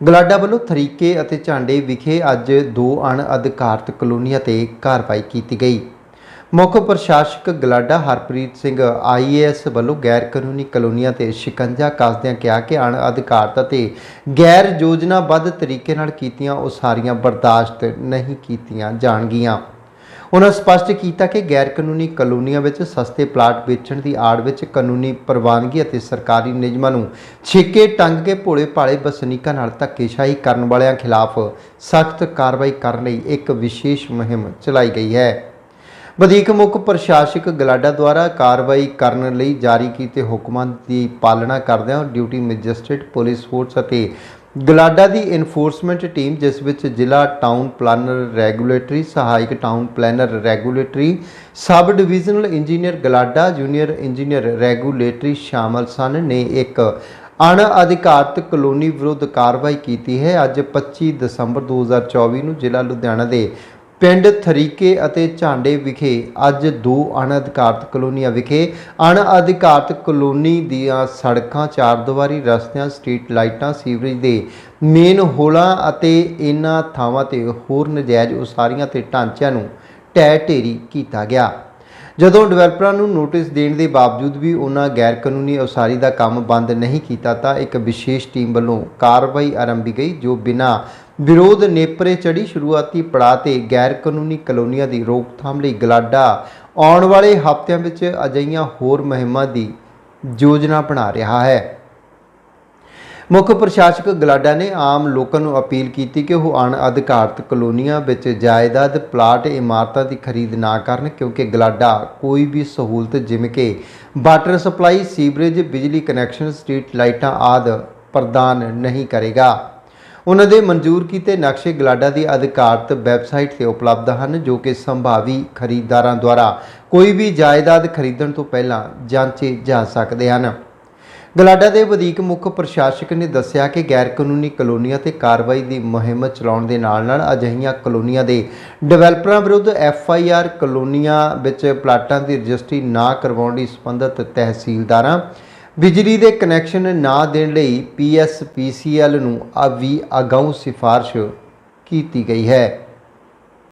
ਗਲਾਡਾ ਵੱਲੋਂ ਥਰੀਕੇ ਅਤੇ ਝਾਂਡੇ ਵਿਖੇ ਅੱਜ ਦੋ ਅਣ ਅਧਿਕਾਰਤ ਕਲੋਨੀਆਂ ਤੇ ਕਾਰਵਾਈ ਕੀਤੀ ਗਈ। ਮੁੱਖ ਪ੍ਰਸ਼ਾਸਕ ਗਲਾਡਾ ਹਰਪ੍ਰੀਤ ਸਿੰਘ ਆਈਏਐਸ ਵੱਲੋਂ ਗੈਰ ਕਾਨੂੰਨੀ ਕਲੋਨੀਆਂ ਤੇ ਸ਼ਿਕੰਜਾ ਕੱਸਦਿਆਂ ਕਿਹਾ ਕਿ ਅਣ ਅਧਿਕਾਰਤ ਅਤੇ ਗੈਰ ਯੋਜਨਾਬੱਧ ਤਰੀਕੇ ਨਾਲ ਕੀਤੀਆਂ ਉਸਾਰੀਆਂ ਬਰਦਾਸ਼ਤ ਨਹੀਂ ਕੀਤੀਆਂ ਜਾਣਗੀਆਂ। ਉਹਨਾਂ ਸਪਸ਼ਟ ਕੀਤਾ ਕਿ ਗੈਰ ਕਾਨੂੰਨੀ ਕਲੋਨੀਆਂ ਵਿੱਚ ਸਸਤੇ ਪਲਾਟ ਵੇਚਣ ਦੀ ਆੜ ਵਿੱਚ ਕਾਨੂੰਨੀ ਪ੍ਰਵਾਨਗੀ ਅਤੇ ਸਰਕਾਰੀ ਨਿਯਮਾਂ ਨੂੰ ਛੇਕੇ ਟੰਗ ਕੇ ਭੋਲੇ ਭਾਲੇ ਵਸਨੀਕਾਂ ਨਾਲ ਧੱਕੇਸ਼ਾਹੀ ਕਰਨ ਵਾਲਿਆਂ ਖਿਲਾਫ ਸਖਤ ਕਾਰਵਾਈ ਕਰਨ ਲਈ ਇੱਕ ਵਿਸ਼ੇਸ਼ ਮੁਹਿੰਮ ਚਲਾਈ ਗਈ ਹੈ। ਵਧੀਕ ਮੁੱਖ ਪ੍ਰਸ਼ਾਸਕ ਗਲਾਡਾ ਦੁਆਰਾ ਕਾਰਵਾਈ ਕਰਨ ਲਈ ਜਾਰੀ ਕੀਤੇ ਹੁਕਮਾਂ ਦੀ ਪਾਲਣਾ ਕਰਦਿਆਂ ਡਿਊਟੀ ਮੈਜਿਸਟ੍ਰੇਟ, ਪੁਲਿਸ ਫੋਰਸ ਅਤੇ ਗਲਾਡਾ ਦੀ ਇਨਫੋਰਸਮੈਂਟ ਟੀਮ ਜਿਸ ਵਿੱਚ ਜ਼ਿਲ੍ਹਾ ਟਾਊਨ ਪਲਾਨਰ ਰੈਗੂਲੇਟਰੀ ਸਹਾਇਕ town planner regulatory sub divisional engineer GLADA junior engineer regulatory ਸ਼ਾਮਲ ਸਨ, ਨੇ ਇੱਕ ਅਣ ਅਧਿਕਾਰਤ ਕਲੋਨੀ ਵਿਰੁੱਧ ਕਾਰਵਾਈ ਕੀਤੀ ਹੈ। ਅੱਜ 25 ਦਸੰਬਰ 2024 ਨੂੰ ਜ਼ਿਲ੍ਹਾ ਲੁਧਿਆਣਾ ਦੇ ਪਿੰਡ ਥਰੀਕੇ ਅਤੇ ਝਾਂਡੇ ਵਿਖੇ ਅੱਜ ਦੋ ਅਣਅਧਿਕਾਰਤ ਕਲੋਨੀਆਂ ਵਿਖੇ ਅਣਅਧਿਕਾਰਤ ਕਲੋਨੀ ਦੀਆਂ ਸੜਕਾਂ ਚਾਰਦੀਵਾਰੀ ਰਸਤਿਆਂ, ਸਟਰੀਟ ਲਾਈਟਾਂ, ਸੀਵਰੇਜ ਦੇ ਮੇਨ ਹੋਲਾਂ ਅਤੇ ਇਹਨਾਂ ਥਾਵਾਂ ਤੇ ਹੋਰ ਨਜਾਇਜ਼ ਉਸਾਰੀਆਂ ਤੇ ਢਾਂਚਿਆਂ ਨੂੰ ਢਹਿ ਢੇਰੀ ਕੀਤਾ ਗਿਆ। ਜਦੋਂ ਡਿਵੈਲਪਰਾਂ ਨੂੰ ਨੋਟਿਸ ਦੇਣ ਦੇ ਬਾਵਜੂਦ ਵੀ ਉਹਨਾਂ ਗੈਰ ਕਾਨੂੰਨੀ ਉਸਾਰੀ ਦਾ ਕੰਮ ਬੰਦ ਨਹੀਂ ਕੀਤਾ ਤਾਂ ਇੱਕ ਵਿਸ਼ੇਸ਼ ਟੀਮ ਵੱਲੋਂ ਕਾਰਵਾਈ ਆਰੰਭੀ ਗਈ, ਜੋ ਬਿਨਾਂ ਵਿਰੋਧ ਨੇਪਰੇ ਚੜੀ ਸ਼ੁਰੂਆਤੀ ਪੜਾਅ ਤੇ ਗੈਰ ਕਾਨੂੰਨੀ ਕਲੋਨੀਆਂ ਦੀ ਰੋਕਥਾਮ ਲਈ ਗਲਾਡਾ ਆਉਣ ਵਾਲੇ ਹਫ਼ਤਿਆਂ ਵਿੱਚ ਅਜਿਹੀਆਂ ਹੋਰ ਮੁਹਿੰਮਾਂ ਦੀ ਯੋਜਨਾ ਬਣਾ ਰਿਹਾ ਹੈ। ਮੁੱਖ ਪ੍ਰਸ਼ਾਸਕ ਗਲਾਡਾ ਨੇ ਆਮ ਲੋਕਾਂ ਨੂੰ ਅਪੀਲ ਕੀਤੀ ਕਿ ਉਹ ਅਣ ਅਧਿਕਾਰਤ ਕਲੋਨੀਆਂ ਵਿੱਚ ਜਾਇਦਾਦ ਪਲਾਟ ਇਮਾਰਤਾਂ ਦੀ ਖਰੀਦ ਨਾ ਕਰਨ ਕਿਉਂਕਿ ਗਲਾਡਾ ਕੋਈ ਵੀ ਸਹੂਲਤ ਜਿਵੇਂ ਕਿ ਵਾਟਰ ਸਪਲਾਈ, ਸੀਵਰੇਜ, ਬਿਜਲੀ ਕਨੈਕਸ਼ਨ, ਸਟਰੀਟ ਲਾਈਟਾਂ ਆਦਿ ਪ੍ਰਦਾਨ ਨਹੀਂ ਕਰੇਗਾ। ਉਹਨਾਂ ਦੇ ਮਨਜ਼ੂਰ ਕੀਤੇ ਨਕਸ਼ੇ ਗਲਾਡਾ ਦੀ ਅਧਿਕਾਰਤ ਵੈਬਸਾਈਟ ਤੇ ਉਪਲਬਧ ਹਨ, ਜੋ ਕਿ ਸੰਭਾਵੀ ਖਰੀਦਦਾਰਾਂ ਦੁਆਰਾ ਕੋਈ ਵੀ ਜਾਇਦਾਦ ਖਰੀਦਣ ਤੋਂ ਪਹਿਲਾਂ ਜਾਂਚੇ ਜਾ ਸਕਦੇ ਹਨ। ਗਲਾਡਾ ਦੇ ਵਧੀਕ ਮੁੱਖ ਪ੍ਰਸ਼ਾਸਕ ਨੇ ਦੱਸਿਆ ਕਿ ਗੈਰ ਕਾਨੂੰਨੀ ਕਲੋਨੀਆਂ ਤੇ ਕਾਰਵਾਈ ਦੀ ਮੁਹਿੰਮ ਚਲਾਉਣ ਦੇ ਨਾਲ-ਨਾਲ ਅਜਿਹੀਆਂ ਕਲੋਨੀਆਂ ਦੇ ਡਿਵੈਲਪਰਾਂ ਵਿਰੁੱਧ ਐਫ ਆਈ ਆਰ ਕਲੋਨੀਆਂ ਵਿੱਚ ਪਲਾਟਾਂ ਦੀ ਰਜਿਸਟਰੀ ਨਾ ਕਰਵਾਉਣ ਦੀ ਸੰਬੰਧਿਤ ਤਹਿਸੀਲਦਾਰਾਂ ਬਿਜਲੀ ਦੇ ਕਨੈਕਸ਼ਨ ਨਾ ਦੇਣ ਲਈ ਪੀ ਐਸ ਪੀ ਸੀ ਐਲ ਨੂੰ ਆ ਵੀ ਅਗਾਊਂ ਸਿਫਾਰਸ਼ ਕੀਤੀ ਗਈ ਹੈ।